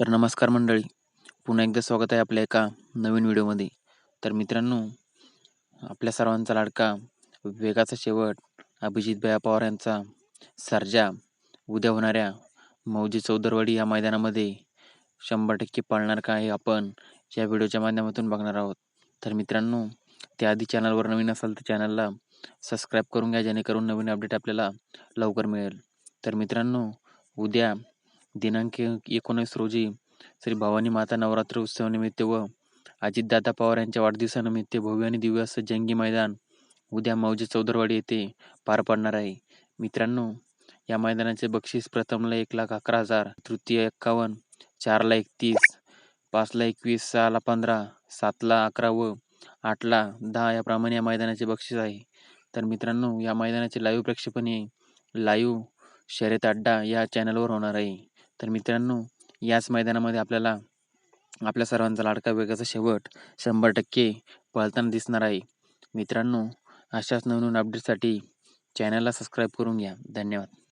तर नमस्कार मंडळी. पुन्हा एकदा स्वागत आहे आपल्या एका नवीन व्हिडिओमध्ये. तर मित्रांनो आपल्या सर्वांचा लाडका वेगाचा शेवट अभिजित भया पवार यांचा सर्जा उद्या होणाऱ्या मौजी चौदरवाडी या मैदानामध्ये शंभर टक्के पाळणार का हे आपण या व्हिडिओच्या माध्यमातून बघणार आहोत. तर मित्रांनो त्याआधी चॅनलवर नवीन असाल तर चॅनलला सबस्क्राईब करून घ्या जेणेकरून नवीन अपडेट आपल्याला लवकर मिळेल. तर मित्रांनो उद्या दिनांक एकोणीस रोजी श्री भवानी माता नवरात्र उत्सवानिमित्त व अजितदादा पवार यांच्या वाढदिवसानिमित्त भव्य आणि दिव्य असं जंगी मैदान उद्या मौजे चौदरवाडी येथे पार पडणार आहे. मित्रांनो या मैदानाचे बक्षीस प्रथमला एक लाख अकरा हजार तृतीय एक्कावन्न चारला एकतीस पाचला एकवीस सहाला पंधरा सातला अकरा व आठला दहा याप्रमाणे या मैदानाचे बक्षीस आहे. तर मित्रांनो या मैदानाचे लाईव्ह प्रक्षेपण हे लाईव्ह शर्यत अड्डा या चॅनलवर होणार आहे. तर मित्रांनो याच मैदानामध्ये आपल्याला आपल्या सर्वांचा लाडका वेगाचा शेवट शंभर टक्के पळताना दिसणार आहे. मित्रांनो अशाच नवीन अपडेटसाठी चॅनलला सबस्क्राईब करून घ्या. धन्यवाद.